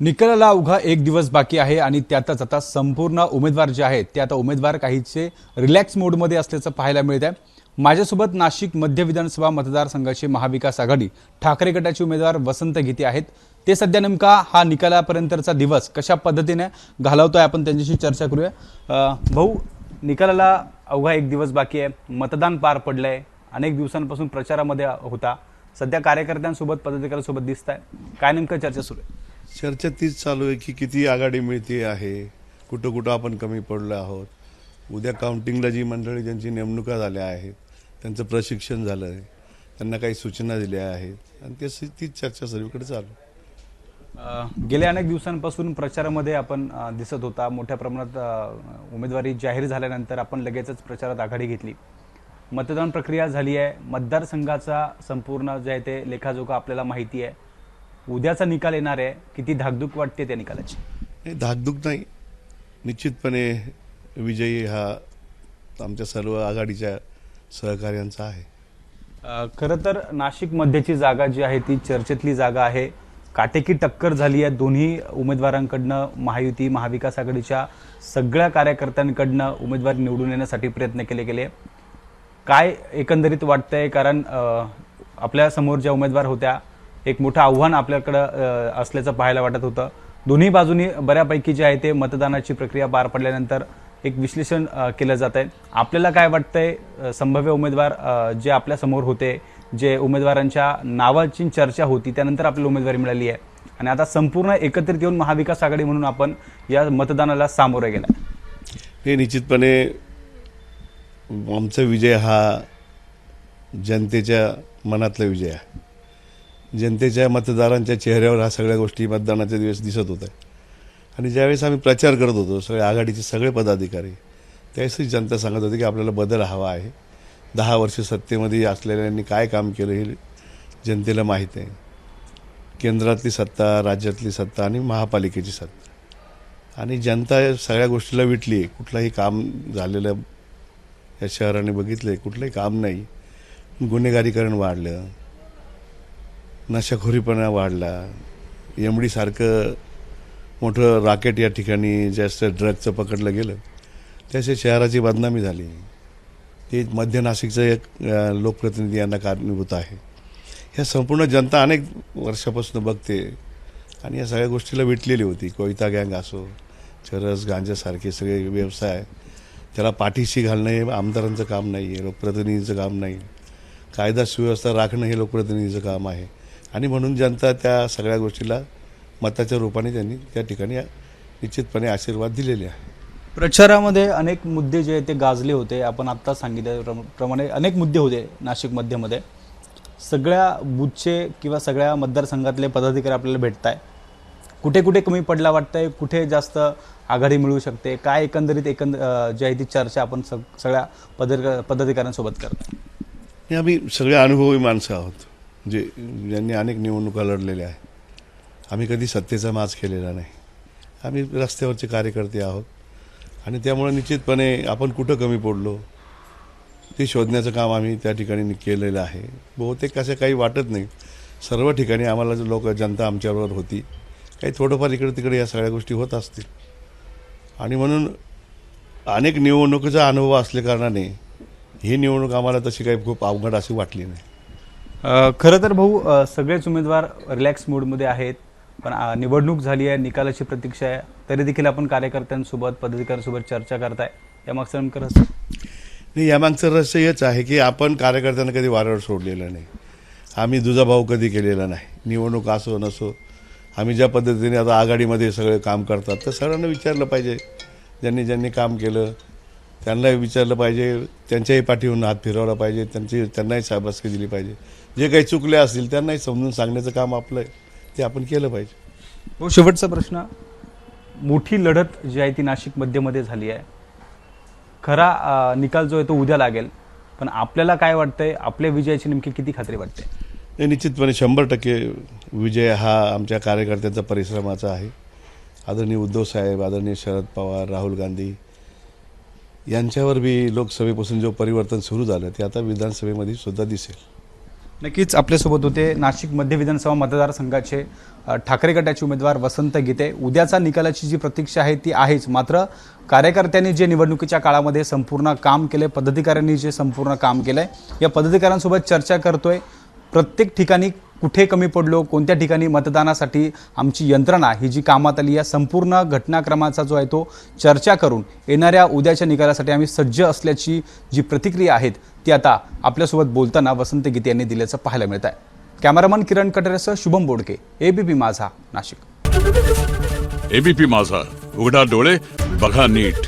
निकालाला अवघा एक दिवस बाकी आहे आणि त्यातच आता संपूर्ण उमेदवार जे आहेत ते आता उमेदवार काहीचे रिलॅक्स मोडमध्ये असल्याचं पाहायला मिळत आहे. माझ्यासोबत नाशिक मध्य विधानसभा मतदारसंघाचे महाविकास आघाडी ठाकरे गटाचे उमेदवार वसंत गीते आहेत. ते सध्या नेमका हा निकालापर्यंतचा दिवस कशा पद्धतीने घालवतोय आपण त्यांच्याशी चर्चा करूया. भाऊ निकालाला अवघा एक दिवस बाकी आहे. मतदान पार पडलं आहे अनेक दिवसांपासून प्रचारामध्ये होता. सध्या कार्यकर्त्यांसोबत पदाधिकाऱ्यांसोबत दिसत आहे काय नेमकं चर्चा सुरू आहे? चर्चा तीच चालू आहे की किती आघाडी मिळते आहे कुठं कुठं आपण कमी पडलो आहोत. उद्या काउंटिंगला जी मंडळी ज्यांची नेमणुका झाल्या आहेत त्यांचं प्रशिक्षण झालं आहे त्यांना काही सूचना दिल्या आहेत आणि ते तीच चर्चा सर्वीकडे चालू. आहे. गेल्या अनेक दिवसांपासून प्रचारामध्ये आपण दिसत होता. मोठ्या प्रमाणात उमेदवारी जाहीर झाल्यानंतर आपण लगेचच प्रचारात आघाडी घेतली. मतदान प्रक्रिया झाली आहे. मतदारसंघाचा संपूर्ण जे आहे ते लेखाजोखा आपल्याला माहिती आहे. उद्याचा निकाल येणार आहे किती धाकधूक वाटते त्या निकालाची? हे धाकधूक नाही. निश्चितपणे विजयी हा आमच्या सर्व आघाडीच्या सहकार्यांचा आहे. खरं तर नाशिक मध्यची जागा जी आहे ती चर्चेतली जागा आहे. काटेकी टक्कर झाली आहे दोन्ही उमेदवारांकडनं महायुती महाविकास आघाडीच्या सगळ्या कार्यकर्त्यांकडनं उमेदवार निवडून येण्यासाठी प्रयत्न केले गेले. काय एकंदरीत वाटतंय? कारण आपल्यासमोर ज्या उमेदवार होत्या एक मोठं आव्हान आपल्याकडं असल्याचं पाहायला वाटत होतं. दोन्ही बाजूनी बऱ्यापैकी जे आहे ते मतदानाची प्रक्रिया पार पडल्यानंतर एक विश्लेषण केलं जात आहे आपल्याला काय वाटतंय संभाव्य उमेदवार जे आपल्यासमोर होते जे उमेदवारांच्या नावाची चर्चा होती त्यानंतर आपल्याला उमेदवारी मिळाली आहे. आणि आता संपूर्ण एकत्रित येऊन महाविकास आघाडी म्हणून आपण या मतदानाला सामोरे गेला हे निश्चितपणे आमचा विजय हा जनतेच्या मनातला विजय आहे. जनतेच्या मतदारांच्या चेहऱ्यावर ह्या सगळ्या गोष्टी मतदानाच्या दिवस दिसत होत्या आणि ज्यावेळेस आम्ही प्रचार करत होतो सगळे आघाडीचे सगळे पदाधिकारी त्यावेळेसही जनता सांगत होती की आपल्याला बदल हवा आहे. दहा वर्ष सत्तेमध्ये असलेल्यांनी काय काम केलं हे जनतेला माहीत आहे. केंद्रातली सत्ता राज्यातली सत्ता आणि महापालिकेची सत्ता. आणि जनता या सगळ्या गोष्टीला विटली आहे कुठलंही काम झालेलं या शहराने बघितलं आहे कुठलंही काम नाही. गुन्हेगारीकरण वाढलं. नशाखोरीपणा वाढला. एमडीसारखं मोठं राकेट या ठिकाणी जास्त ड्रगचं पकडलं गेलं. त्याचे शहराची बदनामी झाली. ते मध्य नाशिकचं एक लोकप्रतिनिधी यांना कारणीभूत आहे. ह्या संपूर्ण जनता अनेक वर्षापासून बघते आणि या सगळ्या गोष्टीला विटलेली होती. कोयता गँग असो चरस गांजासारखे सगळे व्यवसाय. त्याला पाठीशी घालणं हे आमदारांचं काम नाही आहे लोकप्रतिनिधीचं काम नाही. कायदा सुव्यवस्था राखणं हे लोकप्रतिनिधीचं काम आहे. आणि म्हणून जनता त्या सगळ्या गोष्टीला मताच्या रूपाने त्यांनी त्या ठिकाणी निश्चितपणे आशीर्वाद दिलेले आहे. प्रचारामध्ये अनेक मुद्दे जे ते गाजले होते. आपण आत्ता सांगितल्याप्रमाणे अनेक मुद्दे होते नाशिक मध्यमध्ये. सगळ्या बूथचे किंवा सगळ्या मतदारसंघातले पदाधिकारी आपल्याला भेटत आहे कुठे कुठे कमी पडला वाटतंय कुठे जास्त आघाडी मिळू शकते काय एकंदरीत एकंद जी आहे ती चर्चा आपण सग सगळ्या पदाधिका पदाधिकाऱ्यांसोबत करतो हे आम्ही सगळे अनुभवी माणसं आहोत. जे ज्यांनी अनेक निवडणुका लढलेल्या आहेत. आम्ही कधी सत्तेचा माज केलेला नाही. आम्ही रस्त्यावरचे कार्यकर्ते आहोत. आणि त्यामुळे निश्चितपणे आपण कुठं कमी पडलो ते शोधण्याचं काम आम्ही त्या ठिकाणी केलेलं आहे. बहुतेक असं काही वाटत नाही. सर्व ठिकाणी आम्हाला जो लोक जनता आमच्याबरोबर होती काही थोडंफार इकडे तिकडे या सगळ्या गोष्टी होत असतील. आणि म्हणून अनेक निवडणुकीचा अनुभव असल्या कारणाने ही निवडणूक आम्हाला तशी काही खूप अवघड अशी वाटली नाही. खरं तर भाऊ सगळेच उमेदवार रिलॅक्स मूडमध्ये आहेत पण निवडणूक झाली आहे निकालाची प्रतीक्षा आहे तरी देखील आपण कार्यकर्त्यांसोबत पदाधिकाऱ्यांसोबत चर्चा करताय. यामागचं नेमकं रहस्य? नाही यामागचं रहस्य हेच आहे की आपण कार्यकर्त्यांना कधी वारंवार सोडलेलं नाही. आम्ही दुजाभाव कधी केलेला नाही. निवडणूक असो नसो आम्ही ज्या पद्धतीने आता आघाडीमध्ये सगळे काम करतात तर सगळ्यांना विचारलं पाहिजे. ज्यांनी ज्यांनी काम केलं त्यांना विचारलं पाहिजे त्यांच्याही पाठीवरून हात फिरवला पाहिजे त्यांची त्यांनाही शाबासकी दिली पाहिजे. जे काही चुकले असतील त्यांनाही समजून सांगण्याचं काम आपलं आहे. ते आपण केलं पाहिजे. हो शेवटचा प्रश्न. मोठी लढत जी आहे ती नाशिक मध्यमध्ये झाली आहे. खरा अ, निकाल जो आहे तो उद्या लागेल. पण आपल्याला काय वाटतंय? आपल्या विजयाची नेमकी किती खात्री वाटते? हे निश्चितपणे शंभर टक्के विजय हा आमच्या कार्यकर्त्यांचा परिश्रमाचा आहे. आदरणीय उद्धव साहेब आदरणीय शरद पवार राहुल गांधी यांच्यावर बी लोकसभेपासून जो परिवर्तन सुरू झालं ते आता विधानसभेमध्ये सुद्धा दिसेल. नक्कीच आपल्यासोबत होते नाशिक मध्य विधानसभा मतदारसंघाचे ठाकरे गटाचे उमेदवार वसंत गीते. उद्याचा निकालाची जी प्रतीक्षा आहे ती आहेच. मात्र कार्यकर्त्यांनी जे निवडणुकीच्या काळामध्ये संपूर्ण काम केले पदाधिकाऱ्यांनी जे संपूर्ण काम केलं आहे या पदाधिकाऱ्यांसोबत चर्चा करतोय. प्रत्येक ठिकाणी कुठे कमी पडलो कोणत्या ठिकाणी मतदानासाठी आमची यंत्रणा ही जी कामात आली या संपूर्ण घटनाक्रमाचा जो आहे तो चर्चा करून येणाऱ्या उद्याच्या निकालासाठी आम्ही सज्ज असल्याची जी प्रतिक्रिया आहेत ती आता आपल्यासोबत बोलताना वसंत गीते यांनी दिल्याचं पाहायला मिळत आहे कॅमेरामन किरण कटरेसह शुभम बोडके एबीपी माझा नाशिक. एबीपी माझा उघडा डोळे बघा नीट.